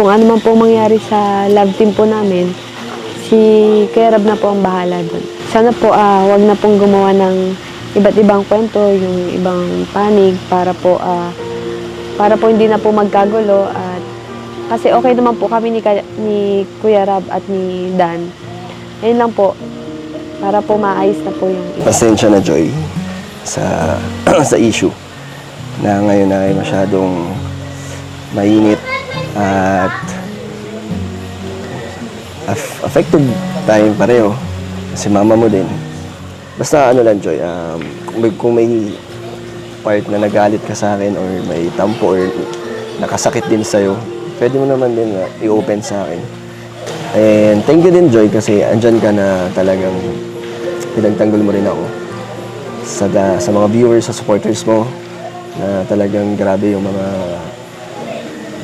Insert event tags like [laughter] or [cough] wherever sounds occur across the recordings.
kung ano man po mangyari sa love team po namin, si Kuya Rab na po ang bahala doon. Sana po ah, wag na pong gumawa ng iba't ibang kwento, yung ibang panig para po ah, para po hindi na po magkagulo at kasi okay naman po kami ni, ni Kuya Rab at ni Dan. Ayun lang po, para po maayos na po yung isa. Pasensya na, Joy, sa, [clears throat] sa issue na ngayon ay masyadong mainit at aff- affected tayong pareho. Si mama mo din. Basta ano lang, Joy, um, kung, may, kung may part na nagalit ka sa akin or may tampo or nakasakit din sa'yo, pwede mo naman din na i-open sa akin. And thank you din, Joy, kasi andyan ka na talagang pinagtanggol mo rin ako sa, sa mga viewers, sa supporters mo na talagang grabe yung mga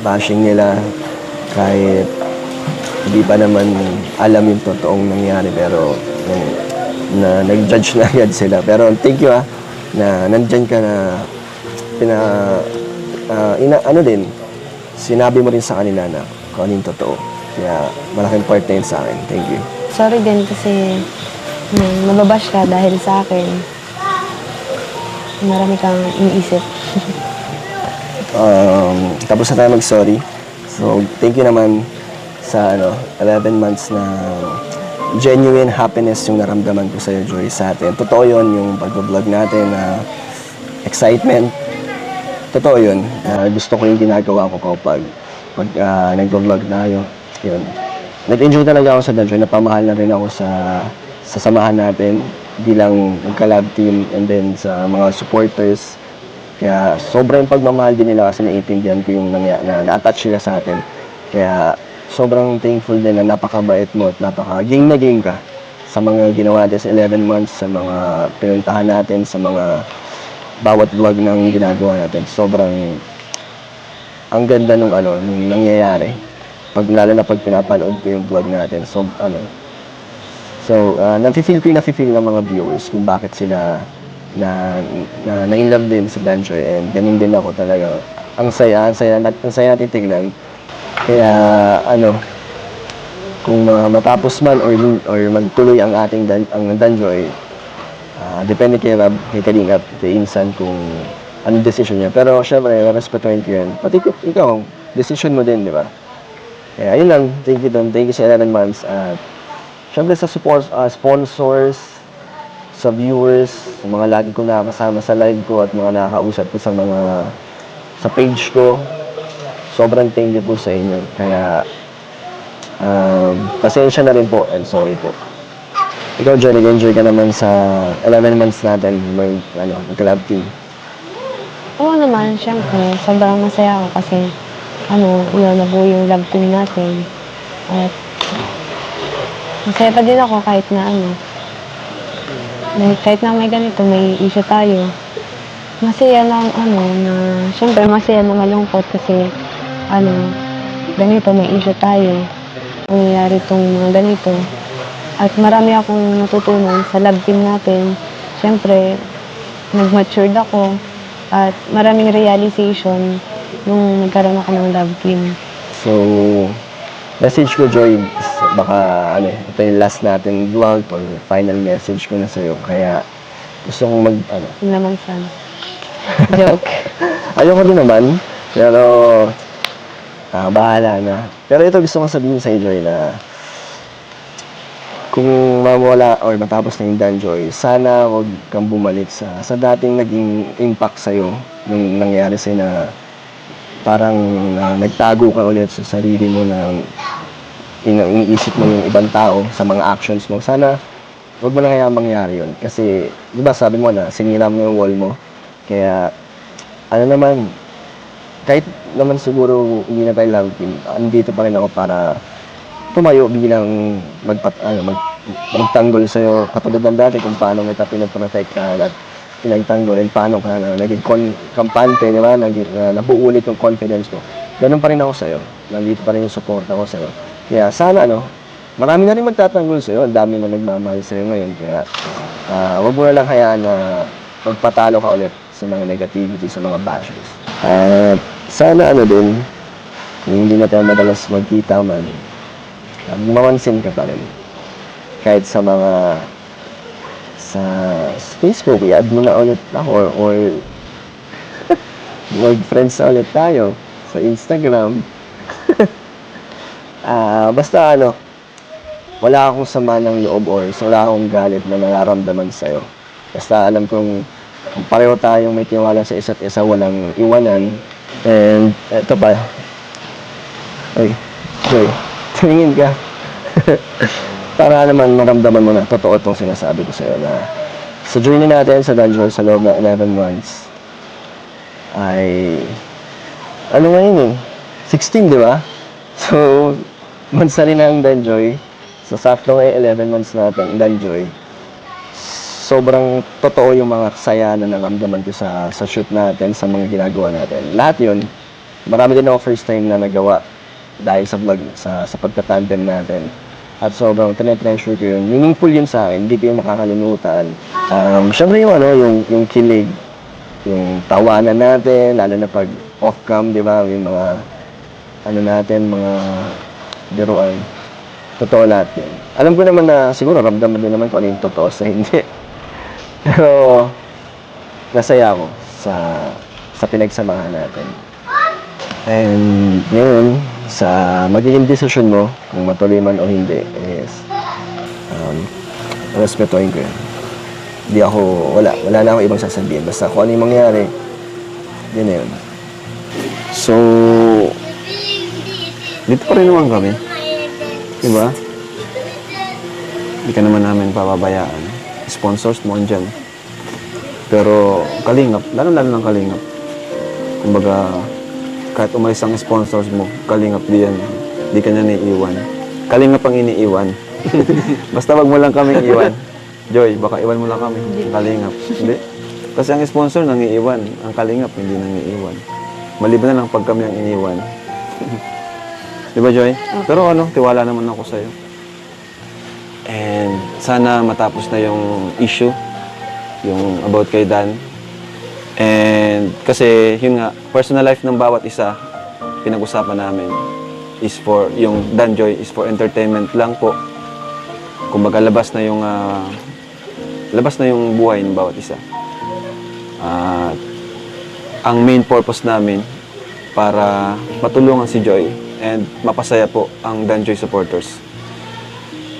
bashing nila kahit hindi pa naman alam yung totoong nangyari pero yung, na nag-judge na agad sila. Pero thank you ah, na nandyan ka na pina, ah, ina, ano din, sinabi mo rin sa kanila na kung ano yung totoo. Kaya malaking part na yun sa akin. Thank you. Sorry din kasi um, mababash ka dahil sa akin. Marami kang iniisip. [laughs] Um, tapos na tayo mag-sorry. So, thank you naman sa ano, 11 months na genuine happiness yung naramdaman ko sa'yo, Joy, sa atin. Totoo yun, yung pag-vlog natin na excitement. Totoo yun. na gusto ko yung ginagawa ko kapag pag uh, nag-vlog tayo. Yun. Nag-enjoy talaga ako sa Joy. Napamahal na rin ako sa sa samahan natin bilang magka-lab team and then sa mga supporters. Kaya sobrang pagmamahal din nila kasi naiintindihan ko yung nangyari na na-attach sila sa atin. Kaya sobrang thankful din na napakabait mo at napaka-game na game ka sa mga ginawa natin sa 11 months, sa mga pinuntahan natin, sa mga bawat vlog ng ginagawa natin. Sobrang ang ganda nung ano, nung nangyayari. Pag lalo na pag pinapanood ko yung vlog natin. So ano, So, uh, nafe-feel ko yung nafe-feel ng mga viewers kung bakit sila na na na-inlove din sa Danjoy and ganun din ako talaga. Ang saya, ang saya, nat- ang saya natin tignan. Kaya ano, kung uh, matapos man or or magtuloy ang ating dan, ang Danjoy, ah, depende kay Rab, kay Kalingap, kay Insan kung anong decision niya. Pero syempre, respetuhin ko yan. Pati ikaw- decision mo din, di ba? Kaya yun lang, thank you doon. Thank you sa 11 months. At Siyempre sa support, ah, sponsors, sa viewers, sa mga lagi ko nakakasama sa live ko at mga nakakausap ko sa mga sa page ko. Sobrang thank you po sa inyo. Kaya um, pasensya na rin po and sorry po. Ikaw, Johnny, enjoy ka naman sa 11 months natin mag, ano, mag-club team. Oo naman, syempre, sobrang masaya ako kasi ano, yun na po yung love team natin. At masaya pa din ako kahit na ano, dahil kahit na may ganito, may issue tayo. Masaya lang ano, na syempre masaya na malungkot kasi ano, ganito, may issue tayo. Nangyayari itong mga ganito. At marami akong natutunan sa love team natin. Syempre, nag-matured ako at maraming realization nung nagkaroon ako ng love team. So, message ko, Joy, baka ano, eh, ito yung last natin vlog or final message ko na sa'yo. Kaya gusto kong mag, ano, Yun naman san. Joke. [laughs] ayoko din naman, pero ah, bahala na. Pero ito gusto kong sabihin sa'yo, Joy, na kung mawala or matapos na yung Dan Joy, sana wag kang bumalik sa sa dating naging impact sa'yo nung nangyari sa'yo na parang na, nagtago ka ulit sa sarili mo na ina- iniisip mo yung ibang tao sa mga actions mo. Sana wag mo na kaya mangyari yun. Kasi, di ba sabi mo na sinira mo yung wall mo. Kaya, ano naman, kahit naman siguro hindi na tayo love team, andito pa rin ako para tumayo bilang magpat, ano, mag, magtanggol sa'yo katulad ng dati kung paano kita pinaprotektahan at pinagtanggol and paano ka na, naging kon, kampante, di ba? Naging, na, nabuo ulit yung confidence mo. Ganun pa rin ako sa'yo. Nandito pa rin yung support ako sa'yo. Kaya sana, ano, marami na rin magtatanggol sa'yo. Ang dami na nagmamahal sa'yo ngayon. Kaya, ah, wag mo na lang hayaan na magpatalo ka ulit sa mga negativity, sa mga bashes. At sana, ano din, hindi na tayo madalas magkita man, uh, mamansin ka pa rin. Kahit sa mga sa Facebook, i-add mo na ulit ako or, or [laughs] mag-friends na ulit tayo sa Instagram. Ah, basta ano, wala akong sama ng loob or wala akong galit na nararamdaman sa'yo. Basta alam kong kung pareho tayong may tiwala sa isa't isa, walang iwanan. And eto pa. Ay, Joy, tumingin ka. [laughs] Para naman maramdaman mo na totoo itong sinasabi ko sa'yo na sa journey natin sa Dungeon sa loob ng 11 months ay ano ngayon eh 16 di ba? So months na rin ang Danjoy. So sakto ngayon 11 months natin Danjoy sobrang totoo yung mga saya na naramdaman ko sa sa shoot natin sa mga ginagawa natin. Lahat yun marami din ako first time na nagawa dahil sa vlog sa sa pagtatandem natin. At sobrang tinetreasure ko yun. Meaningful yun sa akin hindi ko yung makakalimutan. Um, syempre yung ano yung yung kilig yung tawanan natin lalo na pag off cam di ba? Yung mga ano natin mga biruan totoo lahat yun alam ko naman na siguro ramdaman din naman kung ano yung totoo sa hindi [laughs] pero nasaya ako sa sa pinagsamahan natin And ngayon, sa magiging desisyon mo, kung matuloy man o hindi, is um, respetuhin ko yun. Hindi ako, wala, wala na akong ibang sasabihin. Basta kung ano yung mangyari, yun na yun. So, dito pa rin naman kami. Diba? Hindi ka naman namin pababayaan. Sponsors mo andyan. Pero kalingap, lalo-lalo ng kalingap. Kumbaga, kahit umalis ang sponsors mo, kalingap di yan. Di ka niya naiiwan. Kalingap ang iniiwan. [laughs] Basta wag mo lang kaming iwan. Joy, baka iwan mo lang kami. Kalingap. Hindi. Kasi ang sponsor nangiiwan. Ang kalingap hindi nangiiwan. Maliban na lang pag kami ang iniwan. [laughs] Di ba, Joy? Pero ano, tiwala naman ako sa'yo. And sana matapos na yung issue, yung about kay Dan. And kasi, yun nga, personal life ng bawat isa, pinag-usapan namin is for, yung Dan Joy is for entertainment lang po. Kumbaga, labas na yung, ah, labas na yung buhay ng bawat isa. At ang main purpose namin para matulungan si Joy and mapasaya po ang Dan Joy supporters.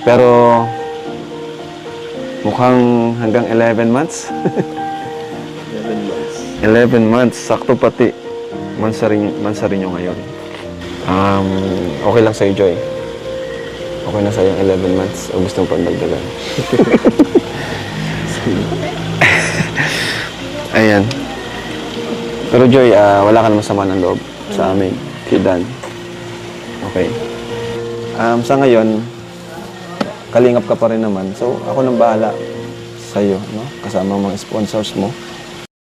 Pero mukhang hanggang 11 months. [laughs] 11 months. 11 months, sakto pati. Mansa rin, mansa rin yung ngayon. Um, okay lang sa'yo, Joy. Okay na sa'yo yung 11 months o gusto mo pang dagdagan? [laughs] Ayan. Pero Joy, ah, wala ka naman sama ng loob sa amin, kay Dan. Okay. Um, sa ngayon, kalingap ka pa rin naman. So, ako nang bahala sa'yo, no? Kasama mga sponsors mo.